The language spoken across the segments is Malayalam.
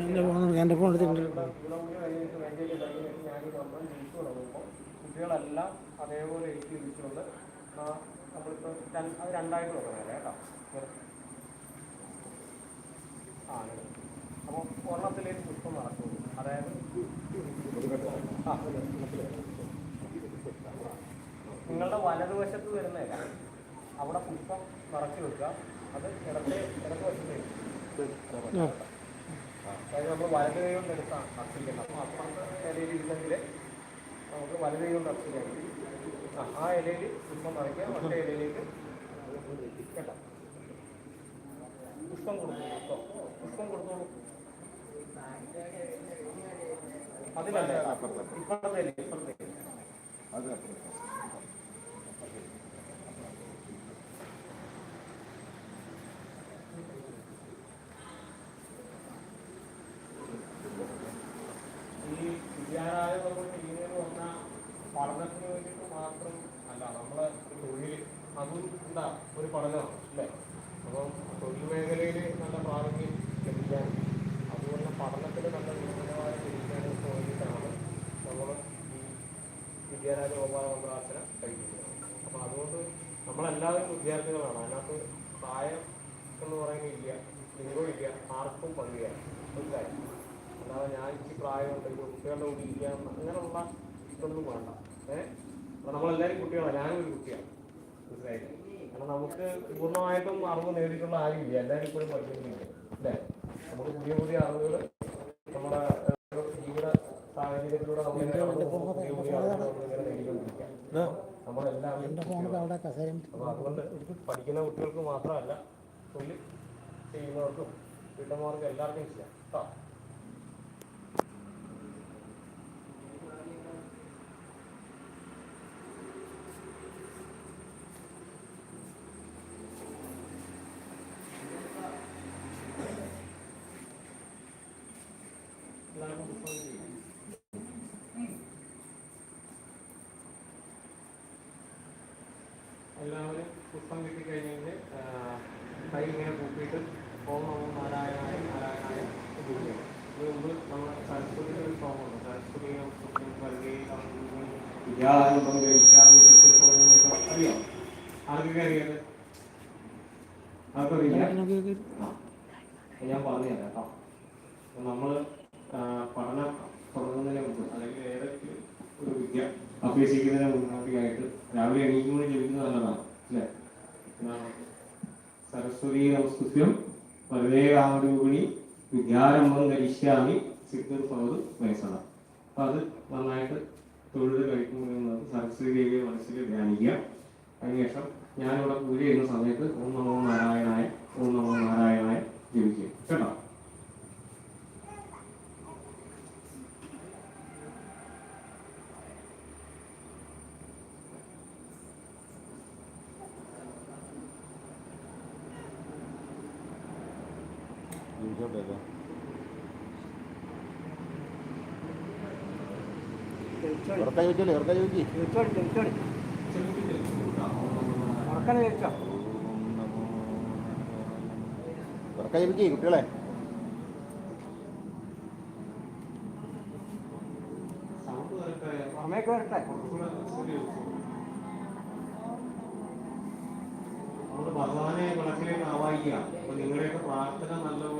എന്റെ ഫോൺ എന്റെ ഫോൺ എടുത്തിട്ടുണ്ട് കുട്ടികളെല്ലാം അതേപോലെ എനിക്ക് വെച്ചുകൊണ്ട് ആ നമ്മളിപ്പോൾ അത് രണ്ടായിട്ട് തുടങ്ങാം കേട്ടോ. ആ അങ്ങനെ അപ്പോൾ ഒരെണ്ണത്തിലേക്ക് പുഷ്പം നടക്കുള്ളൂ അതായത് ആ നിങ്ങളുടെ വലതുവശത്ത് വരുന്നതല്ല അവിടെ പുഷ്പം നിറച്ചു വെക്കുക. അത് ഇടത്തെ ഇടത് വശത്തേക്ക് അതായത് നമ്മൾ വലത് കൈ കൊണ്ട് എടുത്താണ് അർച്ചിക്കുന്നത് അപ്പോൾ അപ്പുറത്തെ ഇലയിൽ ഇല്ലെങ്കിൽ നമുക്ക് വലത് കൈ കൊണ്ട് അർച്ചിക്കാൻ ആ ആ ഇലയിൽ പുഷ്പം നിറയ്ക്കുക മറ്റേ ഇലയിലേക്ക് കേട്ടോ പുഷ്പം കൊടുത്തു കേട്ടോ. പുഷ്പം കൊടുത്തോളൂ. അതിലല്ല? ഇപ്പുറത്തെ ഇപ്പുറത്തെ ഇല. നമുക്ക് പൂർണമായിട്ടും അറിവ് നേടിയിട്ടുള്ള ആരുമില്ല. എല്ലാവരും ഇപ്പോഴും പഠിക്കുന്നില്ല അല്ലേ? നമുക്ക് പുതിയ പുതിയ അറിവുകൾ നമ്മുടെ ജീവിത സാഹചര്യത്തിലൂടെ പോകുമ്പോൾ പുതിയ പുതിയ അറിവുകൾ നമ്മളിങ്ങനെ നേടിക്കൊണ്ടിരിക്കാം നമ്മളെല്ലാവരും അപ്പോൾ അതുകൊണ്ട് പഠിക്കുന്ന കുട്ടികൾക്ക് മാത്രമല്ല തൊഴിൽ ചെയ്യുന്നവർക്കും വീട്ടമ്മമാർക്കും എല്ലാവർക്കും ഇല്ല കേട്ടോ എല്ലാവർക്കും പുസ്തകം ചെയ്യാം എല്ലാവരും പുഷ്പം കിട്ടിക്കഴിഞ്ഞെങ്കിൽ കൈ ഇങ്ങനെ കൂപ്പിയിട്ട് ഓം നമോ നാരായണായ നാരായണായ ഉപയോഗിക്കണം ഇത് മുമ്പ് നമ്മൾ സരസ്വതിയുടെ ഒരു ശ്ലോകമുണ്ട് സരസ്വതി വിദ്യാരംഭം കഴിച്ചാമി ചിത്രപ്പോ അറിയാം ഞാൻ പറഞ്ഞു തരാം കേട്ടോ നമ്മൾ പഠനം തുടങ്ങുന്നതിന് മുമ്പ് അല്ലെങ്കിൽ ഏതൊക്കെ ഒരു വിദ്യ അഭ്യസിക്കുന്നതിന് മുന്നോടിയായിട്ട് രാവിലെ എണീക്കുമ്പോൾ ജപിക്കുന്നത് നല്ലതാണ് അല്ലേ സരസ്വതി നമസ്കൃത്യം വരദേ രാമരൂപിണി വിദ്യാരംഭം ധരിഷ്യാമി സിദ്ധർ പൗത് വയസ്സാണ് അപ്പൊ അത് നന്നായിട്ട് തൊഴുത് കഴിക്കുമ്പോൾ സരസ്വതി മനസ്സിൽ ധ്യാനിക്കുക. അതിനുശേഷം ഞാനിവിടെ പൂജ ചെയ്യുന്ന സമയത്ത് ഓം നമോ നാരായണായ ഓം നമോ നാരായണായ ജപിക്കുക. കേട്ടോ. ഉറക്കം ചോദിച്ചോളി ഉറക്കം ചോദിച്ചു ചോദിച്ചോളി ചോദിച്ചോളി കുട്ടികളെ ഭഗവാനെ വിളക്കിലേക്ക് ആവാഹിക്കുക അപ്പൊ നിങ്ങളുടെയൊക്കെ പ്രാർത്ഥന നല്ലപോലെ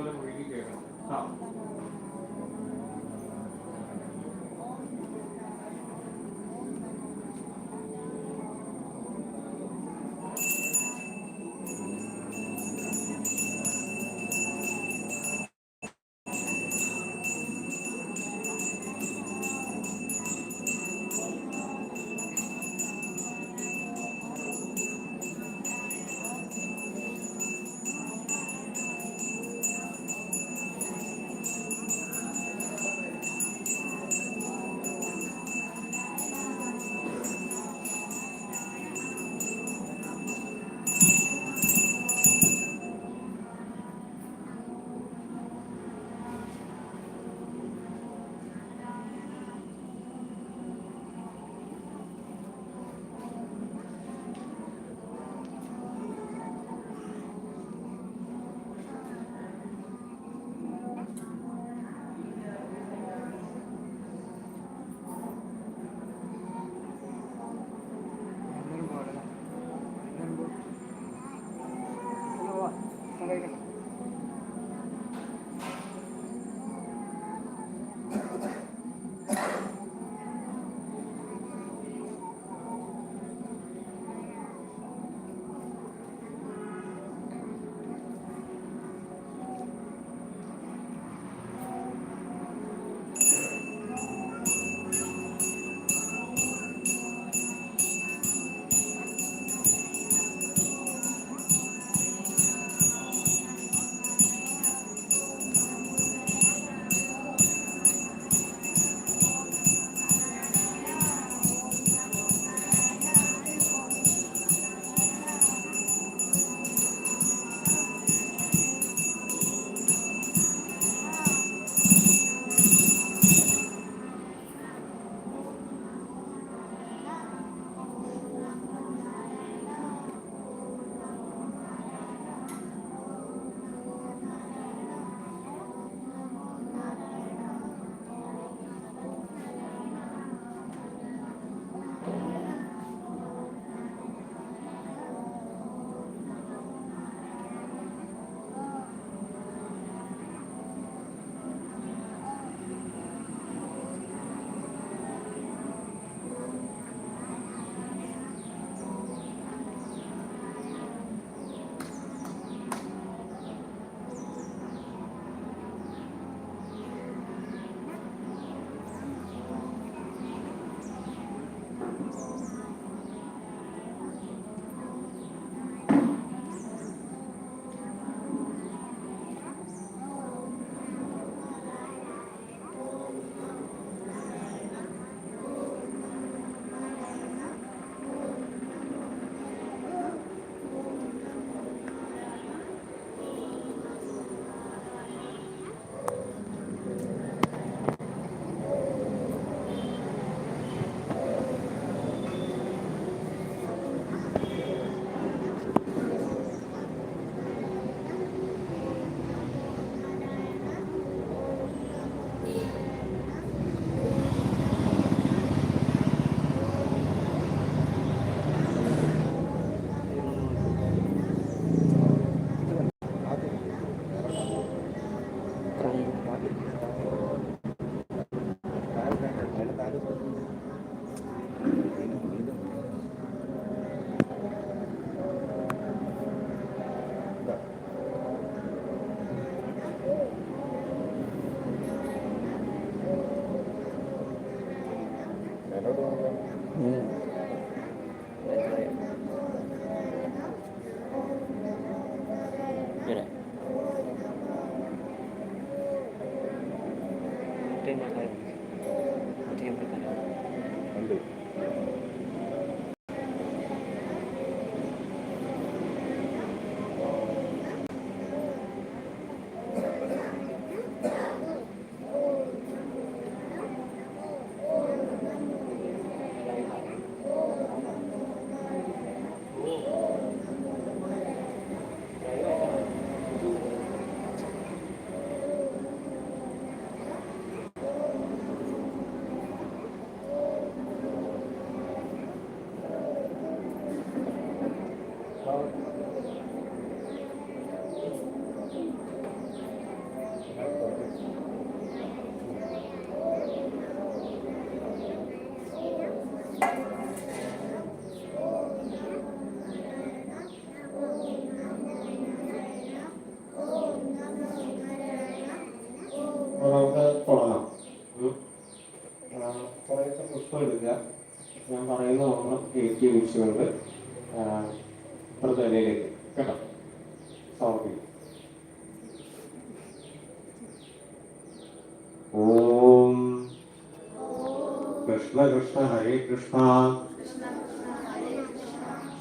കൃഷ്ണ കൃഷ്ണ ഹരേ കൃഷ്ണ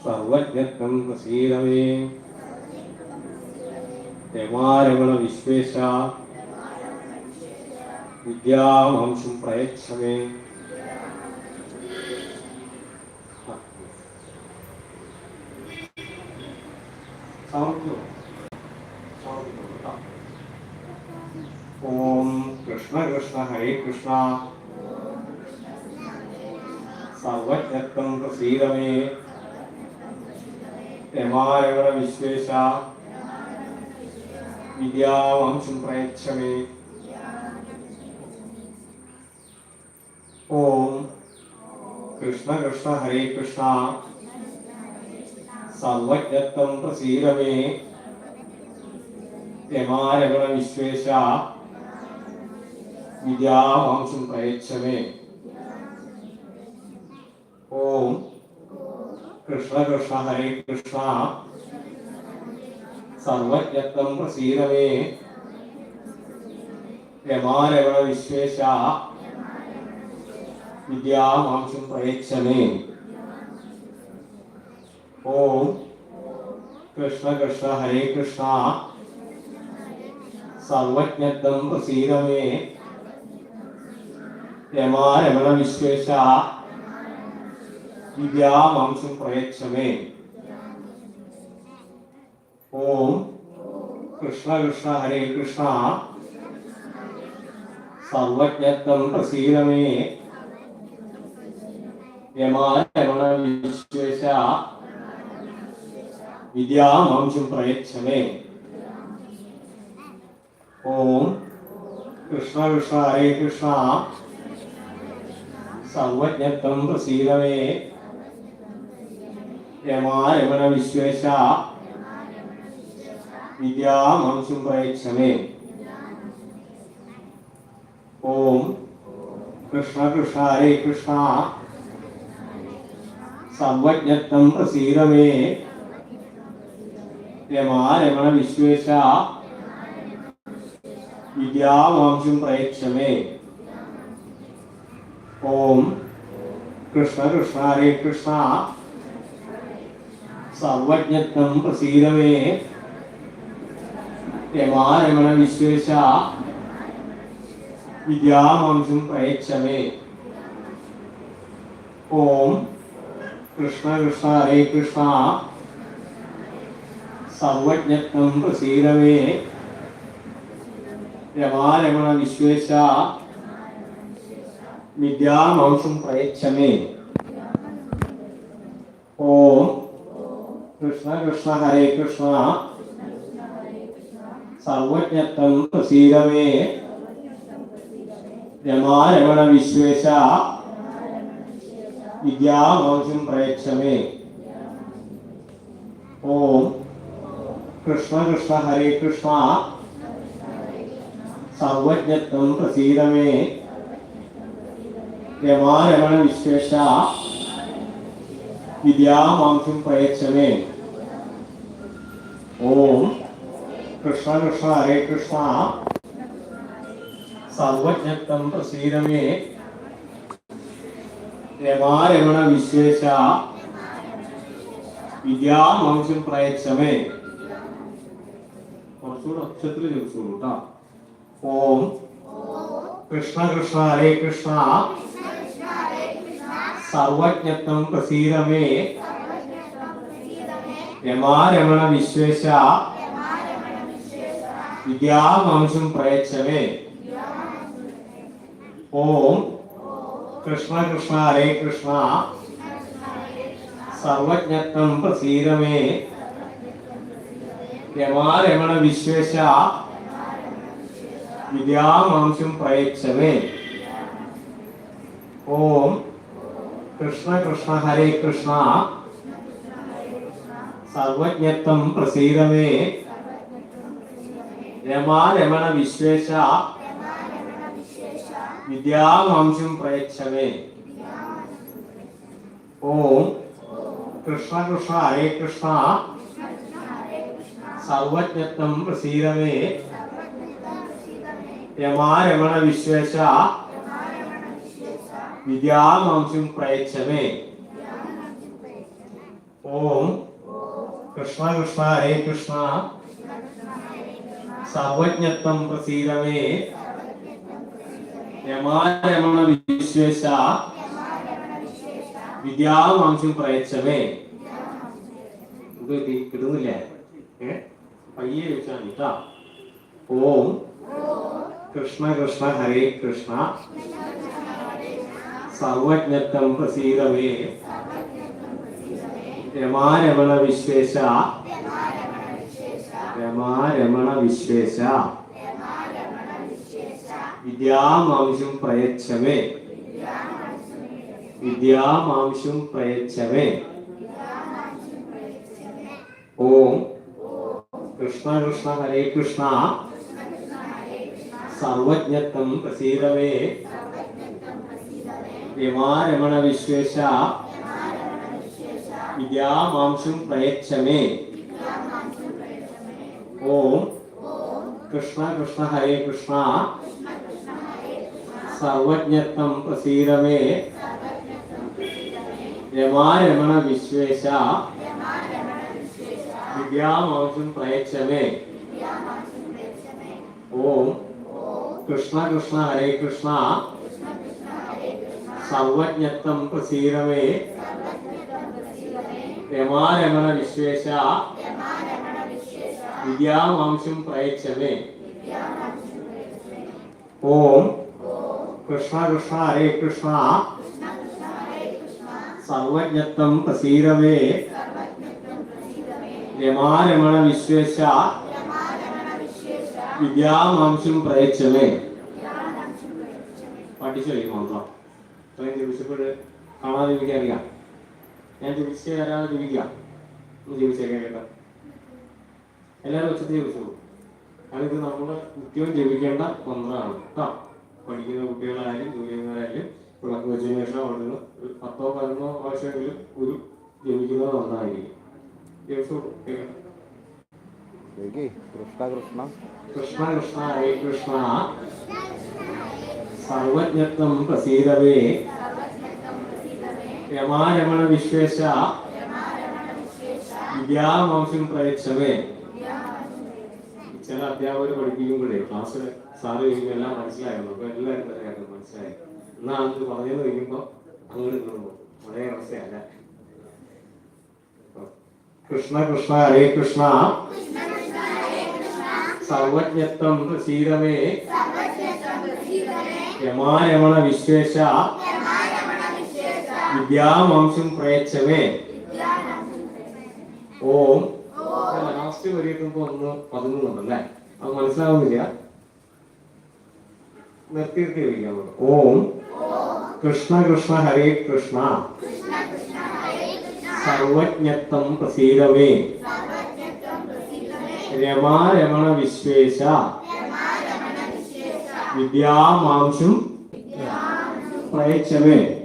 സർവജ്ഞത്വം പ്രസീതമേ രമാരമണ വിശ്വേശ വിദ്യാവംശം പ്രയച്ഛമേ സമർപ്പിക്കൂ സമർപ്പിക്കൂ കേട്ടോ ഓം കൃഷ്ണ കൃഷ്ണ ഹരേ കൃഷ്ണ സർവജ്ഞത്വം പ്രസീതമേ രമാരമണ വിശ്വേശ വിദ്യാവംശം പ്രയച്ഛമേ ഓം കൃഷ്ണ കൃഷ്ണ ഹരേ കൃഷ്ണ സർവജ്ഞത്വം പ്രസീതമേ രമാരമണ വിശ്വേശ വിദ്യാവംശം പ്രയച്ഛമേ ഓം കൃഷ്ണ കൃഷ്ണ ഹരേ കൃഷ്ണ. സർവജ്ഞത്വം പ്രസീതമേ. രമാരമണ വിശ്വേശ. വിദ്യാമാംസം പ്രയച്ഛമേ. ഓം കൃഷ്ണ കൃഷ്ണ ഹരേ കൃഷ്ണ. സർവജ്ഞത്വം പ്രസീതമേ. രമാരമണ വിശ്വേശ. വിദ്യാമാംശം പ്രയച്ഛമേ ഓം കൃഷ്ണ കൃഷ്ണ ഹരേ കൃഷ്ണ. സർവജ്ഞത്വം പ്രസീതമേ. യമാരമണ വിശ്വേശ വിദ്യാമാംശം പ്രയച്ഛമേ ഓം കൃഷ്ണ കൃഷ്ണ ഹരേ കൃഷ്ണ. സർവജ്ഞത്വം പ്രസീതമേ. രമാരമണ വിശ്വേശ. വിദ്യാമാംശം പ്രയച്ഛമേ ഓം കൃഷ്ണ കൃഷ്ണ ഹരേ കൃഷ്ണ. സർവജ്ഞത്വം പ്രസീതമേ. രമാരമണ വിശ്വേശ. വിദ്യാമാംശം പ്രയച്ഛമേ ഓം കൃഷ്ണ കൃഷ്ണ ഹരേ കൃഷ്ണ. സർവജ്ഞത്വം പ്രസീതമേ രമാരമണ വിശ്വേശ വിദ്യാമാംസം പ്രയച്ഛമേ ഓം കൃഷ്ണ കൃഷ്ണ ഹരേ കൃഷ്ണ. സർവജ്ഞത്വം പ്രസീതമേ രമാരമണ വിശ്വേശ വിദ്യാമാംസം പ്രയച്ഛമേ ഓം കൃഷ്ണ കൃഷ്ണ ഹരേ കൃഷ്ണ സർവജ്ഞത്വം പ്രസീതമേ രമാരമണ വിശ്വേശ വിദ്യാമാംസം പ്രയച്ഛമേ ഓം കൃഷ്ണ കൃഷ്ണ ഹരേ കൃഷ്ണ സർവജ്ഞത്വം പ്രസീതമേ രമാരമണ വിശ്വേശ വിദ്യാമാംസം പ്രയച്ഛമേ ഓം കൃഷ്ണ കൃഷ്ണ ഹരേ കൃഷ്ണ. സർവജ്ഞത്വം പ്രസീരമേ. രമാരമണ വിശേഷ. വിദ്യാമാംസം പ്രയച്ഛമേ കുറച്ചുകൂടെ ഒച്ചത്തിൽ ചോദിച്ചോളൂ കേട്ടോ ഓം കൃഷ്ണ കൃഷ്ണ ഹരേ കൃഷ്ണ. സർവജ്ഞത്വം പ്രസീരമേ. രമാരമണ വിശ്വേശ വിദ്യാമാംസം പ്രയച്ഛമേ ഓം കൃഷ്ണ കൃഷ്ണ ഹരേ കൃഷ്ണ സർവജ്ഞത്വം പ്രസീരമേ രമാരമണ വിശ്വേശ വിദ്യാമാംസം പ്രയച്ഛമേ ഓം കൃഷ്ണ കൃഷ്ണ ഹരേ കൃഷ്ണ സർവജ്ഞത്വം പ്രസീരമേ രമാരമണ വിശ്വേശ. വിദ്യാമാംസം പ്രയച്ഛമേ. ഓം കൃഷ്ണ കൃഷ്ണ ഹരേ കൃഷ്ണ. സർവജ്ഞത്വം പ്രസീരമേ രമാരമണ വിശ്വേശ. വിദ്യാമാംസം പ്രയച്ഛമേ. ഓം കൃഷ്ണ കൃഷ്ണ ഹരേ കൃഷ്ണ. സർവജ്ഞത്വം പ്രസീതമേ. രമാരമണ വിശ്വേശ വിദ്യാമാംസം പ്രയച്ഛമേ ഇത് കിട്ടി- കിട്ടുന്നില്ലേ? പയ്യെ ചോദിച്ചാൽ ഓം കൃഷ്ണ കൃഷ്ണ ഹരേ കൃഷ്ണ. സർവജ്ഞത്വം പ്രസീരമേ രമാരമണ വിശ്വേശ രമാരമണ വിശ്വേശ വിദ്യാമാംശം പ്രയച്ഛമേ. വിദ്യാമാംശം പ്രയച്ഛമേ. ഓം. കൃഷ്ണ കൃഷ്ണ ഹരേ കൃഷ്ണ. സർവജ്ഞത്വം പ്രസീരമേ രമാരമണ വിശ്വേശ വിദ്യാമാംശം പ്രയച്ഛമേ. ഓം കൃഷ്ണ കൃഷ്ണ ഹരേ കൃഷ്ണ. സർവജ്ഞത്വം പ്രസീതമേ. രമാരമണ വിശ്വേശ. വിദ്യാമാംസും പ്രയച്ഛമേ. ഓം കൃഷ്ണ കൃഷ്ണ ഹരേ കൃഷ്ണ. സർവജ്ഞത്വം പ്രസീരമേ രമാരമണ വിശ്വേശ വിദ്യാമാംശം പ്രയച്ഛമേ. ഓം കൃഷ്ണ കൃഷ്ണ. ഹരേ കൃഷ്ണ. സർവജ്ഞത്വം പ്രസീരവേ രമാരമണ വിശ്വേശ വിദ്യാമാംശം പ്രയച്ഛമേ. പഠിച്ചു അത്രയും കാണാതെ ഞാൻ ജപിച്ച വരാതെ ജപിക്കാം ഒന്ന് ജപിച്ചേക്കാം കേട്ടോ. എല്ലാവരും ഉച്ചത്തിൽ ജീവിച്ചോളൂ. അതിത് നമ്മൾ നിത്യവും ജീവിക്കേണ്ട ഒന്നാണ്. കേട്ടോ പഠിക്കുന്ന കുട്ടികളായാലും ജോലിക്കാരായാലും വിളക്ക് വെച്ചതിന് ശേഷം അവിടുന്ന് പത്തോ പതിനൊന്നോ വർഷമെങ്കിലും ഒരു ജീവിക്കുന്നത് ഒന്നായിരിക്കും കൃഷ്ണ കൃഷ്ണ. കൃഷ്ണ കൃഷ്ണ ഹരേ കൃഷ്ണ. സർവജ്ഞത്വം പ്രസീതവേ. രമാരമണ വിശ്വേശ വിദ്യാമാംസം പ്രയക്ഷമേ ചില അധ്യാപകർ പഠിപ്പിക്കുമ്പോഴേ ക്ലാസ്സിൽ സാറ് കഴിയുമ്പോൾ എല്ലാം മനസ്സിലായിരുന്നു അപ്പൊ എല്ലാവരും പറയാറുണ്ട് മനസ്സിലായി. എന്നാ അത് പറഞ്ഞത് കഴിയുമ്പോ അങ്ങോട്ട് വളരെ ഒരേ അവസ്ഥയല്ല. കൃഷ്ണ കൃഷ്ണ ഹരേ കൃഷ്ണ. സർവജ്ഞത്വം പ്രസീതമേ. രമാരമണ വിശ്വേശ വിദ്യാമാംസം പ്രയച്ഛമേ ഓം. ലാസ്റ്റ് വരെയെത്തുമ്പോ ഒന്ന് പതിനൊന്നുണ്ടല്ലേ അത് മനസ്സിലാവുന്നില്ല. നിർത്തി നിർത്തി പറ്റും ഓം. കൃഷ്ണ കൃഷ്ണ ഹരേ കൃഷ്ണ. സർവജ്ഞത്വം പ്രസീതമേ രമാരമണ വിശ്വേശ. വിദ്യാമാംശം മനസ്സിലായ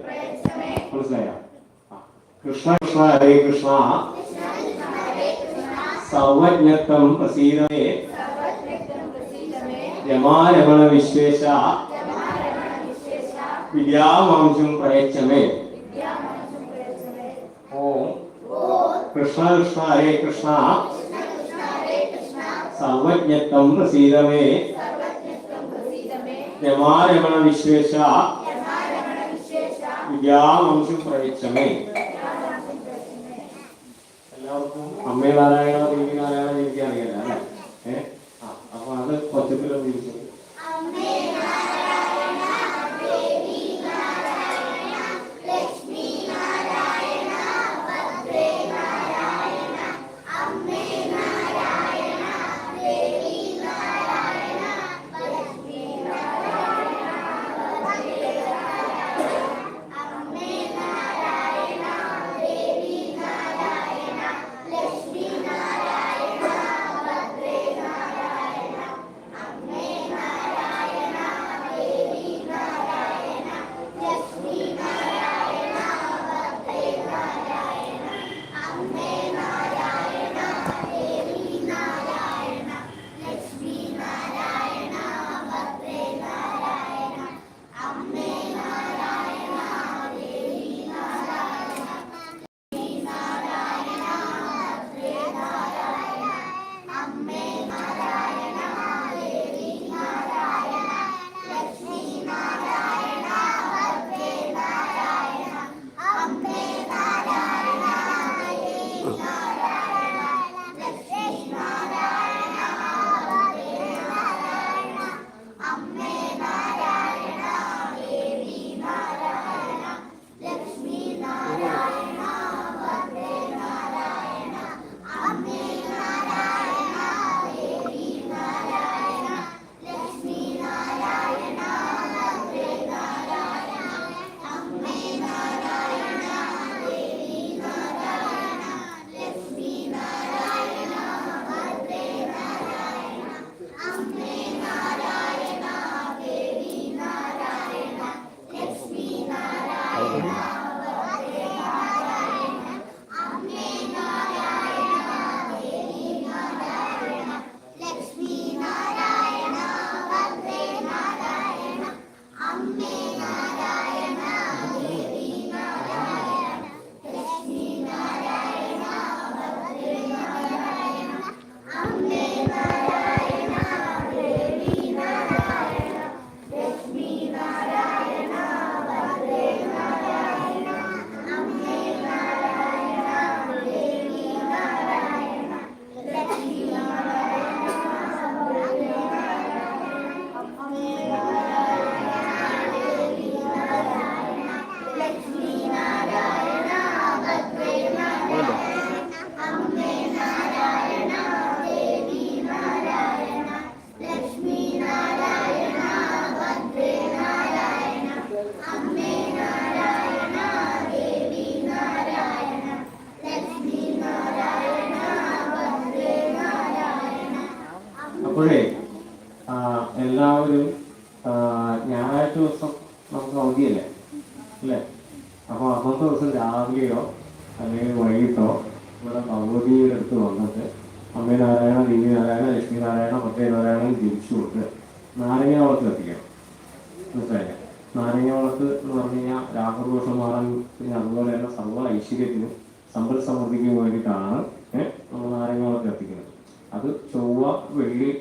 കൃഷ്ണ കൃഷ്ണ ഹരേ കൃഷ്ണ. സർവജ്ഞത്വം പ്രസീതമേ. രമാരമണ വിശ്വേശ വിദ്യാവംശം പ്രയച്ചമേ. ഓം കൃഷ്ണ കൃഷ്ണ ഹരേ കൃഷ്ണ. സർവജ്ഞത്വം പ്രസീതമേ. രമാരമണ വിശ്വേശ വിദ്യാവംശം പ്രയച്ചമേ. എല്ലാവർക്കും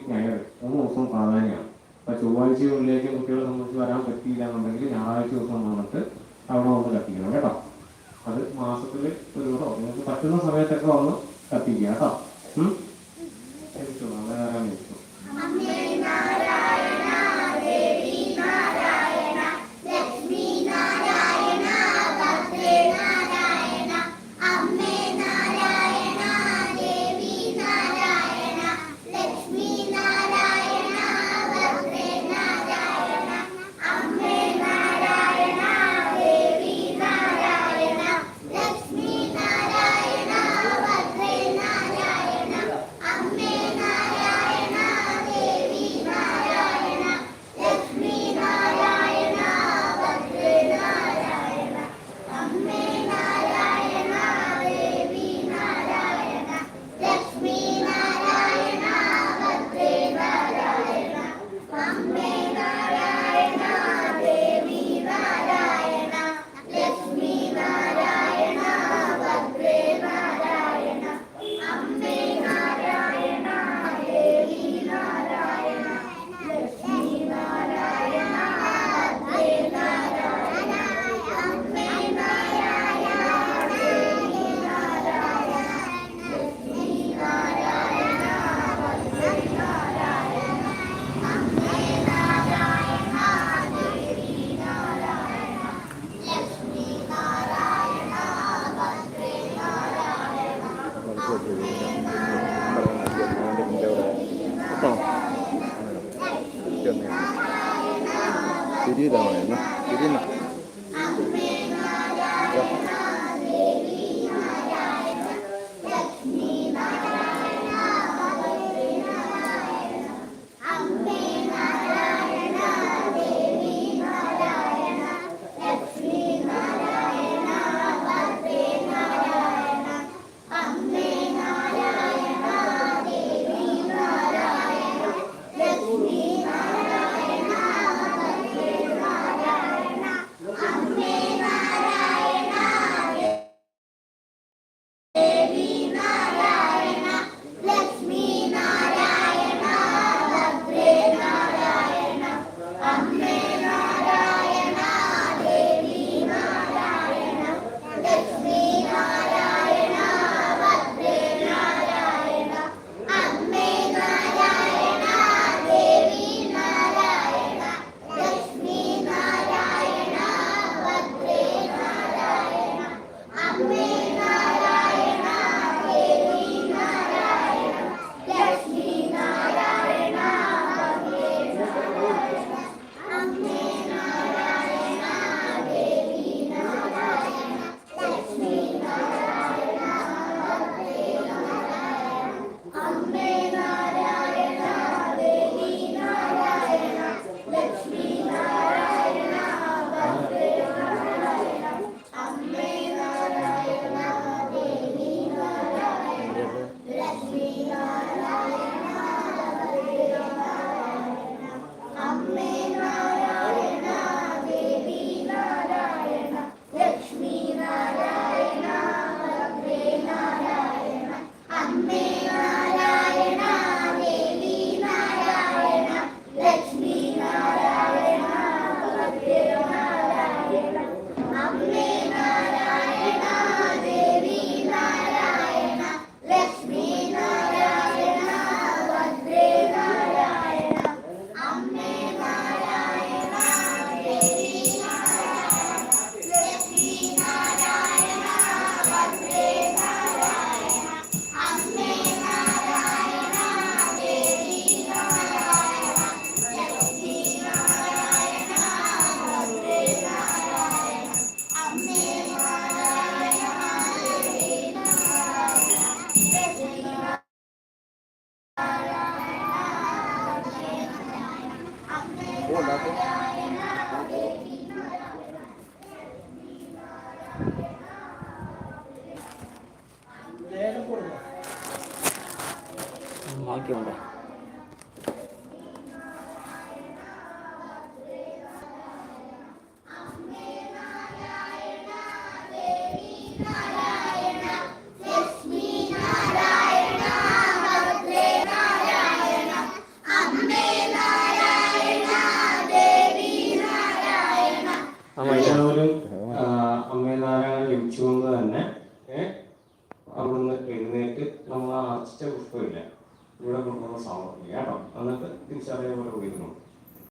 ഞായർ മൂന്ന് ദിവസം പ്രാധാന്യമാണ്. അപ്പൊ ചൊവ്വാഴ്ചകളിലേക്ക് കുട്ടികളെ സംബന്ധിച്ച് വരാൻ പറ്റിയില്ല എന്നുണ്ടെങ്കിൽ ഞായറാഴ്ച ദിവസം വന്നിട്ട് അവിടെ വന്ന് കത്തിക്കണം കേട്ടോ. അത് മാസത്തിൽ ഒരു ദിവസം നിങ്ങൾക്ക് പറ്റുന്ന സമയത്തൊക്കെ വന്ന് കത്തിക്കുക കേട്ടോ. সুবিধা হয়